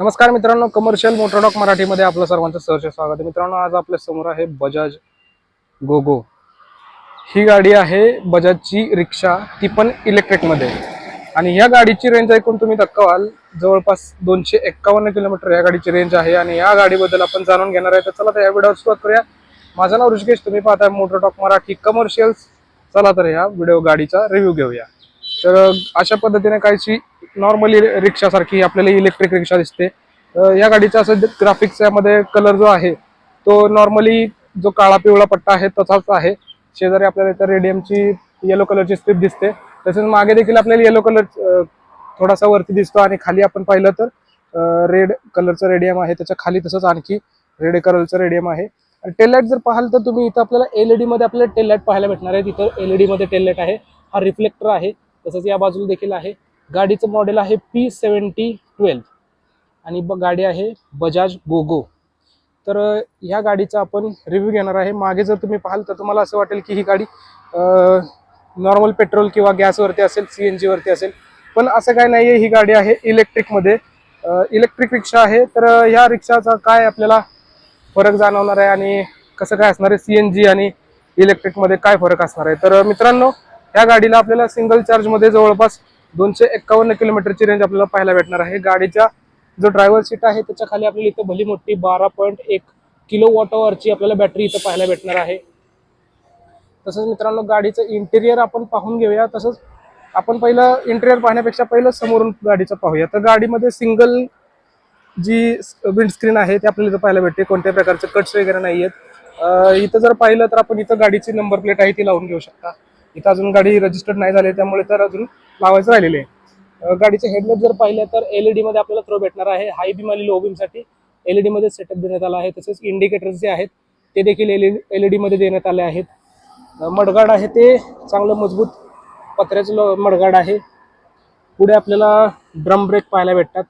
नमस्कार मित्रांनो कमर्शियल मोटरडॉक मराठीमध्ये आपलं सर्वांचं सहर्ष स्वागत आहे. मित्रांनो आज आपल्यासमोर आहे बजाज गोगो. ही गाडी आहे बजाजची रिक्षा ती पण इलेक्ट्रिकमध्ये आणि या गाडीची रेंज ऐकून तुम्ही धक्का व्हाल जवळपास दोनशे एक्कावन्न किलोमीटर या गाडीची रेंज आहे आणि या गाडीबद्दल आपण जाणून घेणार आहे. तर चला तर या व्हिडिओवर सुरुवात करूया. माझं नाव ऋषिकेश तुम्ही पाहताय मोटरडॉक मराठी कमर्शियल्स चला तर ह्या व्हिडिओ गाडीचा रिव्ह्यू घेऊया. तर अशा पद्धतीने काहीशी नॉर्मली रिक्षासारखी आपल्याला इलेक्ट्रिक रिक्षा दिसते. या गाडीचा असं ग्राफिक्स यामध्ये कलर जो आहे तो नॉर्मली जो काळा पिवळा पट्टा आहे तसाच आहे. शेजारी आपल्याला इथं रेडियमची येलो कलरची स्ट्रीप दिसते. तसेच मागे देखील आपल्याला येलो कलर थोडासा वरती दिसतो आणि खाली आपण पाहिलं तर रेड कलरचं रेडियम आहे. त्याच्याखाली तसंच आणखी रेड कलरचं रेडियम आहे. आणि जर पाहाल तर तुम्ही इथं आपल्याला एलईडी मध्ये आपल्याला टेललाईट पाहायला भेटणार आहे. तिथं एलईडी मध्ये टेललाईट आहे. हा रिफ्लेक्टर आहे. तसंच या बाजूला देखील आहे. गाडीचं मॉडेल आहे पी सेवन्टी ट्वेल्व आणि ब गाडी आहे बजाज गोगो तर ह्या गाडीचा आपण रिव्ह्यू घेणार आहे. मागे जर तुम्ही पाहाल तर तुम्हाला असं वाटेल की ही गाडी नॉर्मल पेट्रोल किंवा गॅसवरती असेल सी एन जीवरती असेल. पण असं काय नाही आहे ही गाडी आहे इलेक्ट्रिकमध्ये इलेक्ट्रिक रिक्षा आहे. तर ह्या रिक्षाचा काय आपल्याला फरक जाणवणार आहे आणि कसं काय असणार आहे? सी एन जी आणि इलेक्ट्रिकमध्ये काय फरक असणार आहे? तर मित्रांनो ह्या गाडीला आपल्याला सिंगल चार्जमध्ये जवळपास दोनशे एक्कावन्न किलोमीटरची रेंज आपल्याला पाहायला भेटणार आहे. गाडीच्या जो ड्रायव्हर सीट आहे त्याच्याखाली आपल्याला इथं भली मोठी बारा पॉईंट एक किलो वॉट ची आपल्याला बॅटरी इथं पाहायला भेटणार आहे. तसंच मित्रांनो गाडीचं इंटेरियर आपण पाहून घेऊया. तसंच आपण पहिलं इंटेरियर पाहण्यापेक्षा पहिलं समोरून गाडीचं पाहूया. तर गाडीमध्ये सिंगल जी विंडस्क्रीन आहे ते आपल्याला इथं पाहायला भेटते. कोणत्या प्रकारचे कट्स वगैरे नाही आहेत. इथं जर पाहिलं तर आपण इथं गाडीची नंबर प्लेट आहे ती लावून घेऊ शकता. इथं अजून गाडी रजिस्टर्ड नाही झाली त्यामुळे तर अजून लावायचं राहिलेले आहे. गाडीचे हेडलाईट जर पाहिलं तर एलईडी मध्ये आपल्याला थ्रो भेटणार आहे. हाय बीम आणि लो बीमसाठी एलईडी मध्ये सेटअप देण्यात आला आहे. तसेच इंडिकेटर्स जे आहेत ते देखील एलईडी मध्ये देण्यात आले आहेत. मडगाड आहे ते चांगलं मजबूत पत्र्याचं मडगाड आहे. पुढे आपल्याला ड्रम ब्रेक पाहायला भेटतात.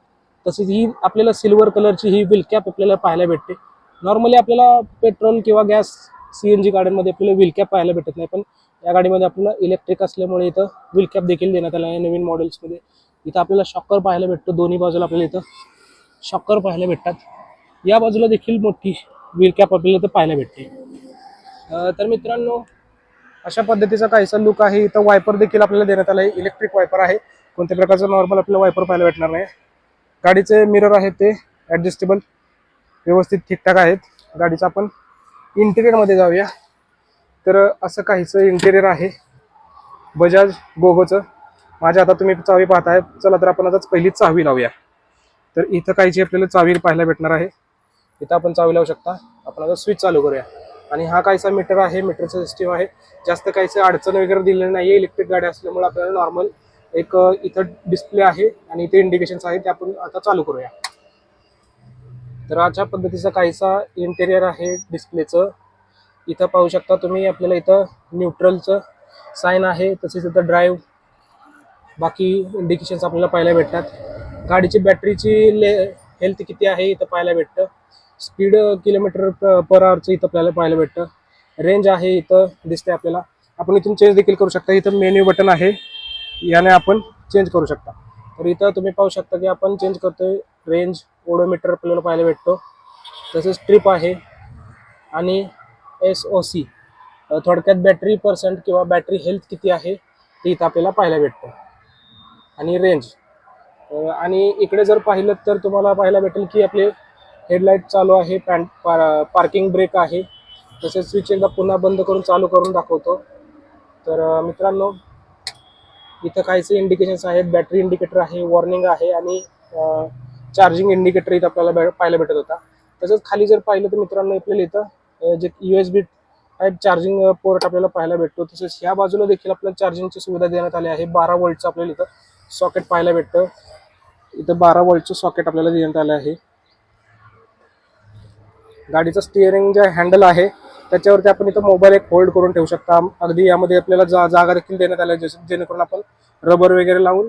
तसेच ही आपल्याला सिल्वर कलरची ही व्हील कॅप आपल्याला पाहायला भेटते. नॉर्मली आपल्याला पेट्रोल किंवा गॅस सी एन जी गाड्यांमध्ये आपल्याला व्हील कॅप पाहायला भेटत नाही. पण या गाडीमध्ये आपल्याला इलेक्ट्रिक असल्यामुळे इथं व्हील कॅप देखील देण्यात आला आहे नवीन मॉडेल्समध्ये इथं आपल्याला शॉकर पाहायला भेटतो. दोन्ही बाजूला आपल्याला इथं शॉकर पाहायला भेटतात. या बाजूला देखील मोठी व्हील कॅप आपल्याला इथं पाहायला भेटते. तर मित्रांनो अशा पद्धतीचा काहीसा लुक आहे. इथं वायपर देखील आपल्याला देण्यात आला आहे इलेक्ट्रिक वायपर आहे. कोणत्या प्रकारचं नॉर्मल आपल्याला वायपर पाहायला भेटणार नाही. गाडीचे मिरर आहेत ते ॲडजस्टेबल व्यवस्थित ठीकठाक आहेत. गाडीचं आपण इंटिरियरमध्ये जाऊया. तर असं काहीचं इंटेरियर आहे. बजाज गोगोचं माझ्या आता तुम्ही चावी पाहताय. चला तर आपण आताच पहिलीच चावी लावूया. तर इथं काहीची आपल्याला चावी पाहायला भेटणार आहे इथं आपण चावी लावू शकता. आपण आता स्विच चालू करूया. आणि हा काहीसा मीटर आहे. मीटरचा सिस्टीम आहे. जास्त काहीचं अडचण वगैरे दिलेलं नाही आहे इलेक्ट्रिक गाडी असल्यामुळे आपल्याला नॉर्मल एक इथं डिस्प्ले आहे. आणि इथे इंडिकेशन्स आहेत. ते आपण आता चालू करूया. तर अशा पद्धतीचा काहीसा इंटेरियर आहे डिस्प्लेचं इथं पाहू शकता तुम्ही आपल्याला इथं न्यूट्रलचं साईन आहे तसेच इथं ड्राईव्ह बाकी इंडिकेशन्स आपल्याला पाहायला भेटतात. गाडीची बॅटरीची ले हेल्थ किती आहे इथं पाहायला भेटतं. स्पीड किलोमीटर पर आवरचं इथं आपल्याला पाहायला भेटतं. रेंज आहे इथं दिसते आपल्याला. आपण इथून चेंज देखील करू शकता. इथं मेन्यू बटन आहे याने आपण चेंज करू शकता. तर इथं तुम्ही पाहू शकता की आपण चेंज करतोय रेंज ओडोमीटर आपल्याला पाहायला भेटतो. तसेच ट्रिप आहे आणि एस ओ सी. थोडक्यात बॅटरी पर्सेंट किंवा बॅटरी हेल्थ किती आहे ते इथं आपल्याला पाहायला भेटतं. आणि रेंज आणि इकडे जर पाहिलं तर तुम्हाला पाहायला भेटेल की आपले हेडलाईट चालू आहे पॅन पार पार्किंग ब्रेक आहे. तसेच स्विच एकदा पुन्हा बंद करून चालू करून दाखवतो. तर मित्रांनो इथं काहीसे इंडिकेशन्स आहेत. बॅटरी इंडिकेटर आहे वॉर्निंग आहे आणि चार्जिंग इंडिकेटर इथं आपल्याला पाहायला भेटत होता. तसंच खाली जर पाहिलं तर मित्रांनो आपल्याला इथं जे U S B type charging port आपल्याला पाहायला भेटतो तसेच ह्या बाजूला देखील आपल्याला चार्जिंगची सुविधा देण्यात आली आहे. बारा वोल्टचं आपल्याला इथं सॉकेट पाहायला भेटतं. इथं बारा वोल्टचं सॉकेट आपल्याला देण्यात आलं आहे. गाडीचं स्टिअरिंग जे हँडल आहे त्याच्यावरती आपण इथं मोबाईल एक होल्ड करून ठेवू शकता. अगदी यामध्ये आपल्याला जा जागा देखील देण्यात आल्या जसे जेणेकरून आपण रबर वगैरे लावून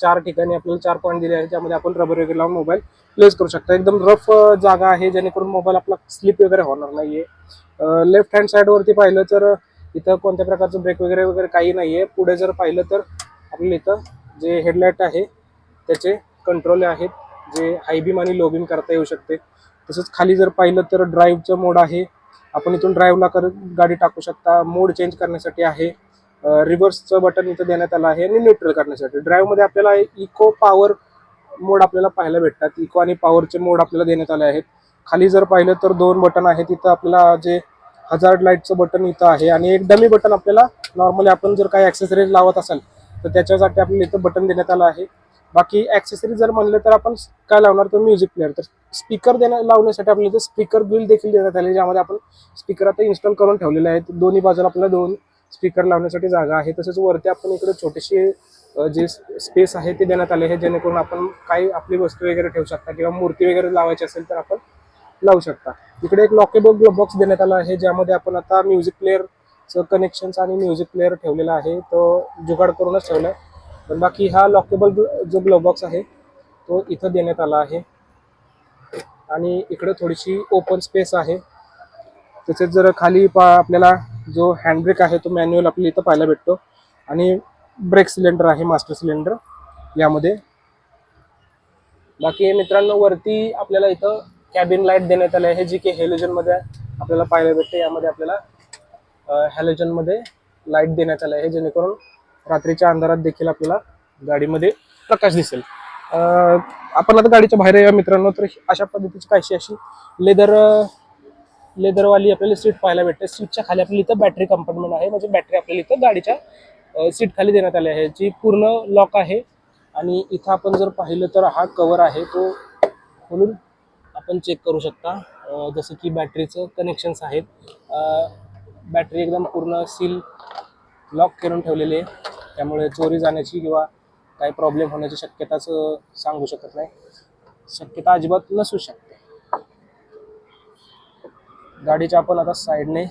चार ठिकाणी आपल्याला चार पॉईंट दिले आहेत. ज्यामध्ये आपण रबर वगैरे लावून मोबाईल प्लेस करू शकता. एकदम रफ जागा आहे जेणेकरून मोबाईल आपला स्लिप वगैरे होणार नाहीये. लेफ्ट हँड साईडवरती पाहिलं तर इथं कोणत्या प्रकारचं ब्रेक वगैरे वगैरे काही नाहीये. पुढे जर पाहिलं तर आपल्याला इथं जे हेडलाईट आहे त्याचे कंट्रोल आहेत. जे हाय बीम आणि लो बीम करता येऊ शकते. तसंच खाली जर पाहिलं तर ड्राईव्हचं मोड आहे. आपण इथून ड्राईव्हला कर गाडी टाकू शकता. मोड चेंज करण्यासाठी आहे. रिव्हर्सचं बटन इथं देण्यात आलं आहे आणि न्यूट्रल करण्यासाठी. ड्राईव्हमध्ये आपल्याला इको पॉवर मोड आपल्याला पाहायला भेटतात. इको आणि पॉवरचे मोड आपल्याला देण्यात आले आहेत. खाली जर पाहिलं तर दोन बटन आहेत. तिथं आपल्याला जे हजार्ड लाईटचं बटन इथं आहे आणि एक डमी बटन आपल्याला नॉर्मली आपण जर काही ॲक्सेसरीज लावत असाल तर त्याच्यासाठी आपल्याला इथं बटन देण्यात आलं आहे. बाकी ॲक्सेसरीज जर म्हणलं तर आपण काय लावणार तर म्युझिक प्लेअर तर स्पीकर देण्या लावण्यासाठी आपल्याला इथं स्पीकर बिल देखील देण्यात आले ज्यामध्ये आपण स्पीकर आता इन्स्टॉल करून ठेवलेले आहेत. दोन्ही बाजूला आपल्याला दोन स्पीकर लावण्यासाठी जागा आहे. तसेच वरती आपण इकडे छोटीशी जे स्पेस आहे ते देण्यात आले आहे जेणेकरून आपण काही आपली वस्तू वगैरे ठेवू शकता किंवा मूर्ती वगैरे लावायची असेल तर आपण लावू शकता. इकडे एक लॉकेबल ग्लो बॉक्स देण्यात आला आहे ज्यामध्ये आपण आता म्युझिक प्लेअरचं कनेक्शन्स आणि म्युझिक प्लेअर ठेवलेला आहे. तो जुगाड करूनच ठेवला आहे पण बाकी हा लॉकेबल जो ग्लो बॉक्स आहे तो इथं देण्यात आला आहे. आणि इकडे थोडीशी ओपन स्पेस आहे. तसेच जर खाली पा आपल्याला जो हँडब्रेक आहे तो मॅन्युअल आपल्याला इथं पाहायला भेटतो. आणि ब्रेक सिलेंडर आहे मास्टर सिलेंडर यामध्ये. बाकी मित्रांनो वरती आपल्याला इथं कॅबिन लाइट देण्यात आले आहे जी की हेलोजनमध्ये आपल्याला पाहायला भेटते. यामध्ये आपल्याला हॅलोजनमध्ये लाइट देण्यात आले आहे जेणेकरून रात्रीच्या अंधारात देखील आपल्याला गाडीमध्ये प्रकाश दिसेल. आपण आता गाडीच्या बाहेर या मित्रांनो. तर अशा पद्धतीची काहीशी अशी लेदर लेदरवाली आपल्याला सीट पाहायला भेटते. सीटच्या खाली आपल्याला इथं बॅटरी कंपार्टमेंट आहे. म्हणजे बॅटरी आपल्याला इथं गाडीच्या सीट खाली देण्यात आली आहे. जी पूर्ण लॉक आहे. आणि इथं आपण जर पाहिलं तर हा कवर आहे. तो खोलून आपण चेक करू शकता. जसं की बॅटरीचं कनेक्शन्स आहेत. बॅटरी एकदम पूर्ण सील लॉक करून ठेवलेली आहे. त्यामुळे चोरी जाण्याची किंवा काही प्रॉब्लेम होण्याची शक्यताच सांगू शकत नाही. शक्यता अजिबात नसू शकते. गाडीच्या आपण आता साईडने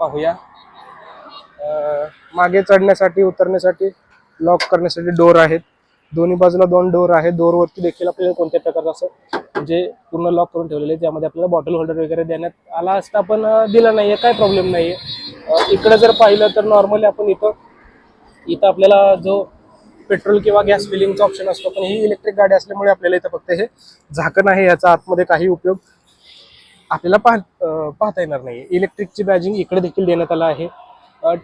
पाहूया. मागे चढण्यासाठी उतरण्यासाठी लॉक करण्यासाठी डोर आहेत. दोन्ही बाजूला दोन डोर आहेत. डोरवरती देखील आपल्याला कोणत्या प्रकारचं असं म्हणजे पूर्ण लॉक करून ठेवलेलं आहे. त्यामध्ये आपल्याला बॉटल होल्डर वगैरे देण्यात आला असता पण दिला दिला आहे काय प्रॉब्लेम नाही आहे इकडे जर पाहिलं तर नॉर्मली आपण इथं इथं आपल्याला जो पेट्रोल किंवा गॅस फिलिंगचा ऑप्शन असतो पण ही इलेक्ट्रिक गाडी असल्यामुळे आपल्याला इथं फक्त हे झाकण आहे. याचा आतमध्ये काही उपयोग आपल्याला पाह पाहता येणार नाही इलेक्ट्रिकची बॅजिंग इकडे देखील देण्यात आलं आहे.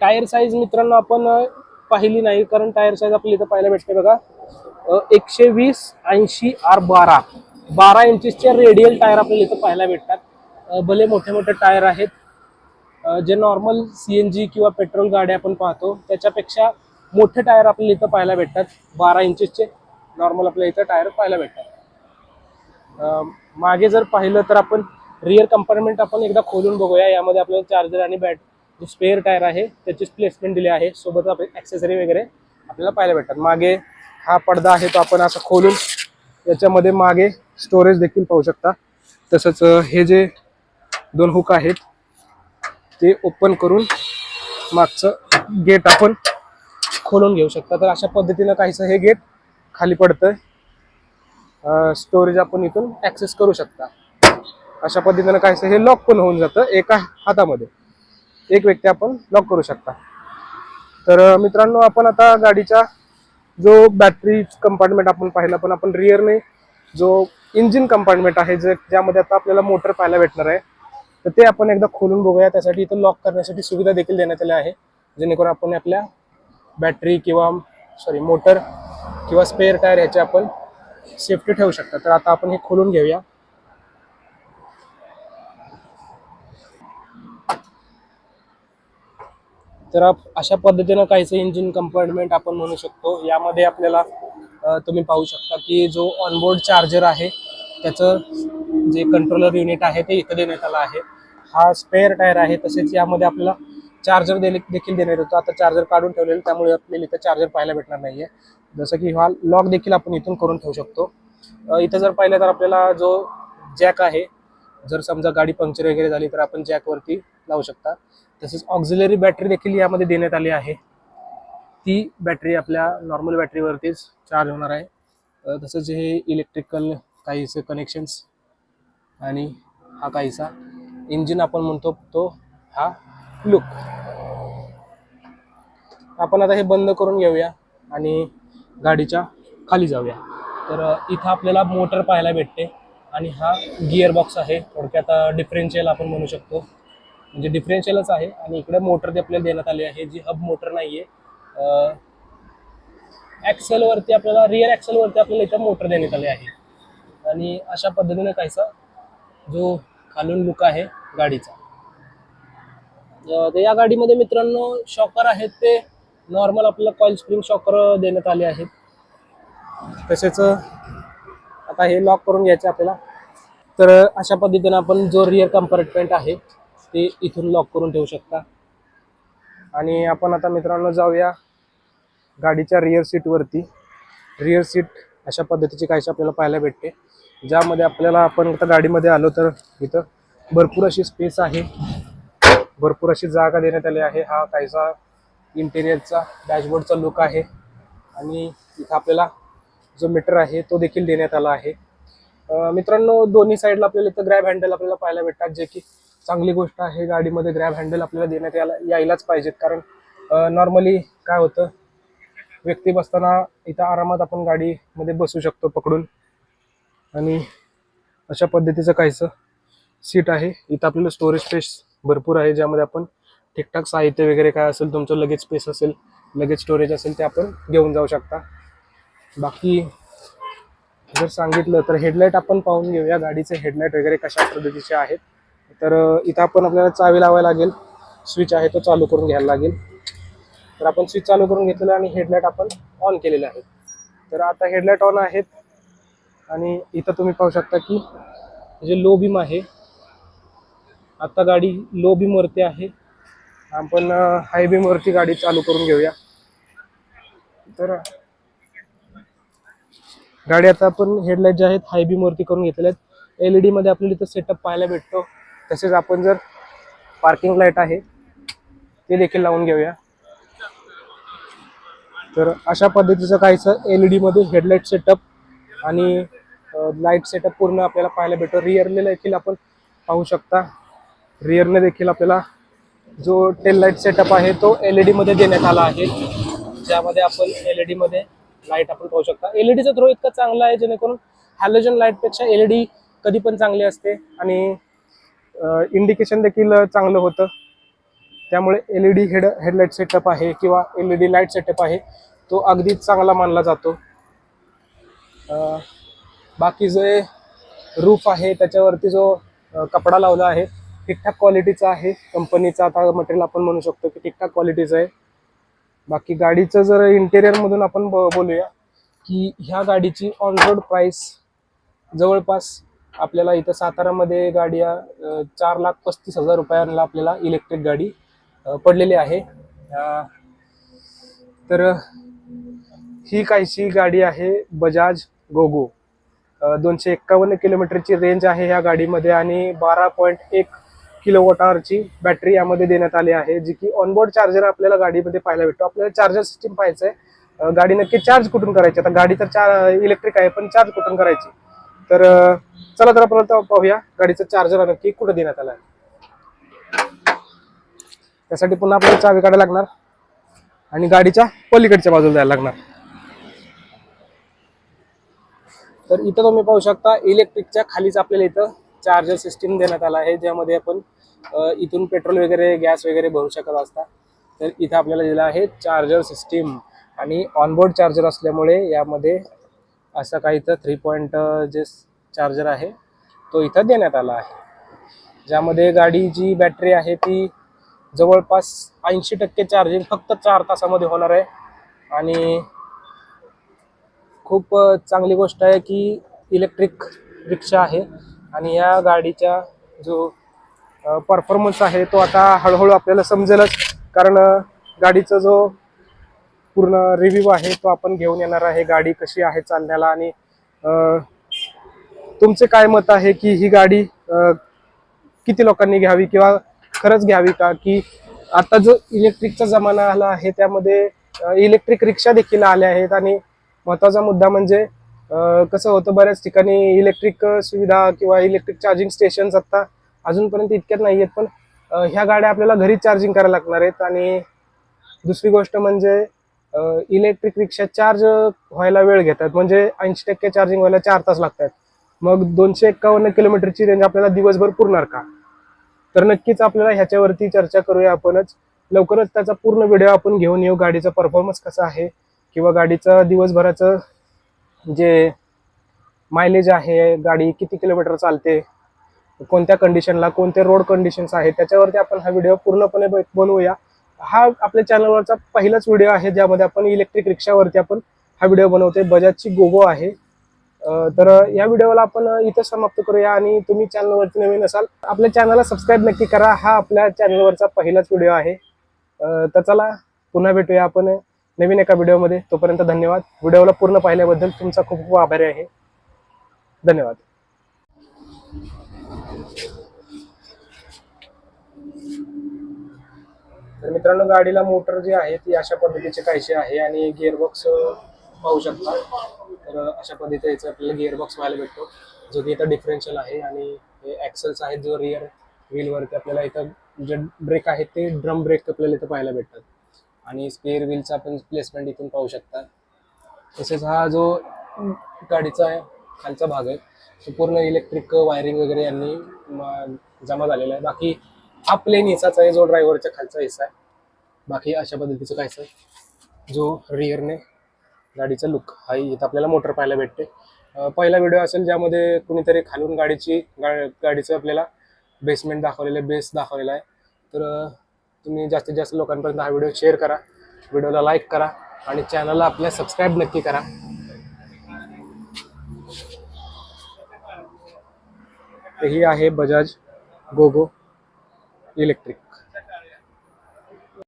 टायर साईज मित्रांनो आपण पाहिली नाही कारण टायर साईज आपल्याला इथं पाहायला भेटते बघा. एकशे वीस ऐंशी आर बारा. बारा इंचेसचे रेडियल टायर आपल्याला इथं पाहायला भेटतात. भले मोठे मोठे टायर आहेत. जे नॉर्मल सी एन जी किंवा पेट्रोल गाड्या आपण पाहतो त्याच्यापेक्षा मोठे टायर आपल्याला इथं पाहायला भेटतात. बारा इंचेसचे नॉर्मल आपल्याला इथं टायर पाहायला भेटतात. मागे जर पाहिलं तर आपण रिअर कंपार्टमेंट आपण एकदा खोलून बघूया. यामध्ये आपल्याला चार्जर आणि बॅट जो स्पेअर टायर आहे त्याची प्लेसमेंट दिली आहे. सोबत आपले ॲक्सेसरी वगैरे आपल्याला पाहायला भेटतात. मागे हा पडदा आहे तो आपण असं खोलून याच्यामध्ये मागे स्टोरेज देखील पाहू शकता. तसंच हे जे दोन हुक आहेत ते ओपन करून मागचं गेट आपण खोलून घेऊ शकता. तर अशा पद्धतीनं काहीसं हे गेट खाली पडतंय. स्टोरेज आपण इथून ॲक्सेस करू शकता. अशा पद्धतीनं काहीसं हे लॉक पण होऊन जातं एका हातामध्ये. एक व्यक्ती आपण लॉक करू शकता. तर मित्रांनो आपण आता गाडीच्या जो बॅटरी कंपार्टमेंट आपण पाहिला पण आपण रिअरने जो इंजिन कंपार्टमेंट आहे जे ज्यामध्ये आता आपल्याला मोटर पाहायला भेटणार आहे तर ते आपण एकदा खोलून बघूया. त्यासाठी इथं लॉक करण्यासाठी सुविधा देखील देण्यात आली आहे. जेणेकरून आपण आपल्या बॅटरी किंवा सॉरी मोटर किंवा स्पेअर टायर ह्याचे आपण सेफ्टी ठेवू शकता. तर आता आपण हे खोलून घेऊया. तर अशा पद्धतीनं काहीचं इंजिन कंपार्टमेंट आपण म्हणू शकतो. यामध्ये आपल्याला तुम्ही पाहू शकता की जो ऑनबोर्ड चार्जर आहे त्याचं जे कंट्रोलर युनिट आहे ते इथं देण्यात आलं आहे. हा स्पेअर टायर आहे तसेच यामध्ये आपल्याला चार्जर देखील देण्यात येतो. आता चार्जर काढून ठेवलेलं त्यामुळे आपल्याला इथं चार्जर पाहायला भेटणार नाहीये. जसं की हा लॉक देखील आपण इथून करून ठेवू शकतो. इथं जर पाहिलं तर आपल्याला जो जॅक आहे जर समजा गाडी पंक्चर वगैरे झाली तर आपण जॅकवरती लावू शकता तसेच ऑक्झिलरी बॅटरी देखील यामध्ये देण्यात आली आहे. ती बॅटरी आपल्या नॉर्मल बॅटरीवरतीच चार्ज होणार आहे. तसंच हे इलेक्ट्रिकल काहीसे कनेक्शन्स आणि हा काहीसा इंजिन आपण म्हणतो तो हा लुक आपण आता हे बंद करून घेऊया आणि गाडीच्या खाली जाऊया. तर इथं आपल्याला मोटर पाहायला भेटते आणि हा गिअर बॉक्स आहे. थोडक्यात डिफरेन्शियल आपण म्हणू शकतो. म्हणजे डिफरेन्शियलच आहे. आणि इकडे मोटर ते आपल्याला देण्यात आली आहे जी हब मोटर नाही आहे ॲक्सेलवरती आपल्याला रिअर ॲक्सेलवरती आपल्याला इथं मोटर देण्यात आली आहे. आणि अशा पद्धतीने काहीसा जो खालून लुक आहे गाडीचा. तर या गाडीमध्ये मित्रांनो शॉकर आहेत ते. नॉर्मल आपल्याला कॉईल स्प्रिंग शॉकर देण्यात आले आहेत. तसेच आता हे लॉक करून घ्यायचे आपल्याला. तर अशा पद्धतीने आपण जो रिअर कंपार्टमेंट आहे ते इथून लॉक करून ठेवू शकता. आणि आपण आता मित्रांनो जाऊया गाडीच्या रिअर सीटवरती रिअर सीट अशा पद्धतीची काहीशी आपल्याला पाहायला भेटते. ज्यामध्ये आपल्याला आपण आता गाडीमध्ये आलो तर इथं भरपूर अशी स्पेस आहे. भरपूर अशी जागा देण्यात आली आहे. हा काहीसा इंटेरियरचा डॅशबोर्डचा लुक आहे. आणि इथं आपल्याला जो मीटर आहे तो देखील देण्यात आला आहे. मित्रांनो दोन्ही साईडला आपल्याला इथं ग्रॅब हँडल आपल्याला पाहायला भेटतात. जे की चांगली गोष्ट आहे गाडीमध्ये ग्रॅब हँडल आपल्याला देण्यात यायला यायलाच पाहिजेत. कारण नॉर्मली काय होतं व्यक्ती बसताना इथं आरामात आपण गाडीमध्ये बसू शकतो पकडून. आणि अशा पद्धतीचं काहीचं सीट आहे. इथं आपल्याला स्टोरेज स्पेस भरपूर आहे ज्यामध्ये आपण ठीकठाक साहित्य वगैरे काय असेल तुमचं लगेच स्पेस असेल लगेच स्टोरेज असेल ते आपण घेऊन जाऊ शकता. बाकी जर सांगितलं तर हेडलाईट आपण पाहून घेऊया गाडीचे हेडलाईट वगैरे कशा पद्धतीचे आहेत. तर इथं आपण आपल्याला चावी लावायला लागेल. स्विच आहे तो चालू करून घ्यायला लागेल. तर आपण स्विच चालू करून घेतलेला आणि हेडलाईट आपण ऑन केलेले आहेत तर आता हेडलाईट ऑन आहेत. आणि इथं तुम्ही पाहू शकता की जे लो बीम आहे आता गाडी लो बीमवरती आहे. आपण हाय बीमवरती गाडी चालू करून घेऊया. तर गाडी आता आपण हेडलाईट जे आहेत हाय बीमवरती करून घेतलेल्या आहेत. एल ई डीमध्ये आपल्याला इथं सेटअप पाहायला भेटतो. तसेच आपण जर पार्किंग लाइट आहे ते देखील लावून घेऊया. तर अशा पद्धतीचं काहीसं एल ई डीमध्ये हेडलाईट सेटअप आणि लाइट सेटअप पूर्ण आपल्याला पाहायला भेटतो. रिअरने देखील आपण पाहू शकता. रिअरने देखील आपल्याला जो टेल लाइट सेटअप आहे तो एल ई डीमध्ये देण्यात आला आहे. ज्यामध्ये आपण एल ई डीमध्ये लाइट आपण पाहू शकता. एल ई डीचा थ्रो इतका चांगला आहे जेणेकरून हॅलोजन लाईटपेक्षा एल ई डी कधी पण चांगली असते आणि इंडिकेशन देखील चांगलं होतं. त्यामुळे L E D head headlight setup आहे किंवा L E D light setup आहे तो अगदी चांगला मानला जातो. बाकी जे रूफ आहे त्याच्यावरती जो कपडा लावला आहे ठीकठाक क्वालिटीचा आहे. कंपनीचा आता मटेरियल आपण म्हणू शकतो की ठीकठाक क्वालिटीचं आहे. बाकी गाडीचं जर इंटेरियरमधून आपण ब बोलूया की ह्या गाडीची ऑन रोड प्राईस जवळपास आपल्याला इथं सातारामध्ये गाडी चार लाख पस्तीस हजार रुपयांना आपल्याला इलेक्ट्रिक गाडी पडलेली आहे. तर ही काहीशी गाडी आहे बजाज गोगो. दोनशे एक्कावन्न किलोमीटरची रेंज आहे ह्या गाडीमध्ये आणि बारा पॉईंट एक किलोवॉट आवरची बॅटरी यामध्ये देण्यात आली आहे जी की ऑनबोर्ड चार्जर आपल्याला गाडीमध्ये पाहायला भेटतो. आपल्याला चार्जर सिस्टीम पाहायचं आहे गाडी नक्की चार्ज कुठून करायची? आता गाडी तर चार इलेक्ट्रिक आहे पण चार्ज कुठून करायची? तर चला तर आपण पाहूया. गाडीचं चार्जर नक्की कुठं देण्यात आलं आहे त्यासाठी पुन्हा आपल्याला चावी काढायला लागणार. आणि गाडीच्या पलीकडच्या बाजूला जायला लागणार. तर इथं तुम्ही पाहू शकता इलेक्ट्रिकच्या खालीच आपल्याला इथं चार्जर सिस्टीम देण्यात आला आहे ज्यामध्ये आपण इथून पेट्रोल वगैरे गॅस वगैरे भरू शकत असता. तर इथं आपल्याला दिलं आहे चार्जर सिस्टीम आणि ऑनबोर्ड चार्जर असल्यामुळे यामध्ये असं काही इथं थ्री पॉईंट जे चार्जर आहे तो इथं देण्यात आला आहे. ज्यामध्ये गाडी जी बॅटरी आहे ती जवळपास ऐंशी टक्के चार्जिंग फक्त चार तासामध्ये होणार आहे. आणि खूप चांगली गोष्ट आहे की इलेक्ट्रिक रिक्षा आहे. आणि या गाडीचा जो परफॉर्मन्स आहे तो आता हळूहळू आपल्याला समजेलच. कारण गाडीचं गाडीचा जो पूर्ण रिव्ह्यू आहे तो आपण घेऊन येणार आहे. गाडी कशी आहे चालण्याला आणि तुमचे काय मत आहे की ही गाडी किती लोकांनी घ्यावी किंवा खरंच घ्यावी का? की आता जो इलेक्ट्रिकचा जमाना आला आहे त्यामध्ये इलेक्ट्रिक रिक्षा देखील आल्या आहेत आणि महत्त्वाचा मुद्दा म्हणजे कसं होतं बऱ्याच ठिकाणी इलेक्ट्रिक सुविधा किंवा इलेक्ट्रिक चार्जिंग स्टेशन्स आता अजूनपर्यंत इतक्यात नाही आहेत पण ह्या गाड्या आपल्याला घरी चार्जिंग करायला लागणार आहेत. आणि दुसरी गोष्ट म्हणजे इलेक्ट्रिक रिक्षा चार्ज व्हायला वेळ घेतात. म्हणजे ऐंशी टक्के चार्जिंग व्हायला चार तास लागतात. मग दोनशे एक्कावन्न किलोमीटरची रेंज आपल्याला दिवसभर पुरणार का? तर नक्कीच आपल्याला ह्याच्यावरती चर्चा करूया आपणच. लवकरच त्याचा पूर्ण व्हिडिओ आपण घेऊन येऊ. गाडीचा परफॉर्मन्स कसा आहे? किंवा गाडीचं दिवसभराचं जे मायलेज आहे गाडी किती किलोमीटर चालते? कोणत्या कंडिशनला कोणते रोड कंडिशन्स आहेत? त्याच्यावरती आपण हा व्हिडिओ पूर्णपणे ब- बनवूया. हा आपल्या चॅनलवरचा पहिलाच व्हिडिओ आहे ज्यामध्ये आपण इलेक्ट्रिक रिक्षावरती आपण हा व्हिडिओ बनवतोय. बजाजची गोगो आहे. तर या व्हिडिओला आपण इथं समाप्त करूया आणि तुम्ही चॅनलवरती नवीन असाल आपल्या चॅनलला सबस्क्राईब नक्की करा. हा आपल्या चॅनलवरचा पहिलाच व्हिडिओ आहे. तर चला पुन्हा भेटूया आपण नवीन एका व्हिडिओमध्ये तोपर्यंत धन्यवाद. व्हिडिओला पूर्ण पाहिल्याबद्दल तुमचा खूप खूप आभारी आहे. धन्यवाद. तर मित्रांनो गाडीला मोटर जी आहे ती अशा पद्धतीची काहीशी आहे आणि गिअरबॉक्स पाहू शकता. तर अशा पद्धतीचा आपल्याला गिअरबॉक्स पाहायला भेटतो जो की इथं डिफरेन्शियल आहे आणि हे ॲक्सेल्स आहेत जो रिअर व्हीलवरती आपल्याला इथं जे ब्रेक आहेत ते ड्रम ब्रेक आपल्याला इथं पाहायला भेटतात. आणि स्पेअर व्हीलचा आपण प्लेसमेंट इथून पाहू शकता. तसेच हा जो गाडीचा खालचा भाग आहे तो पूर्ण इलेक्ट्रिक वायरिंग वगैरे यांनी जमा झालेला आहे. बाकी हा प्लेन हिस्साच आहे जो ड्रायव्हरच्या खालचा हिस्सा आहे. बाकी अशा पद्धतीचं कायचं आहे जो रिअरने गाडीचा लुक हा इथं आपल्याला मोटर पाहायला भेटते. पहिला व्हिडिओ असेल ज्यामध्ये कुणीतरी खालून गाडीची गा गाडीचं आपल्याला बेसमेंट दाखवलेलं आहे बेस दाखवलेला आहे. तर तुम्ही जास्तीत जास्त लोकांपर्यंत हा व्हिडिओ शेअर करा. व्हिडिओला लाईक करा आणि चॅनलला आपल्या सबस्क्राईब नक्की करा. ही आहे बजाज गोगो इलेक्ट्रिक.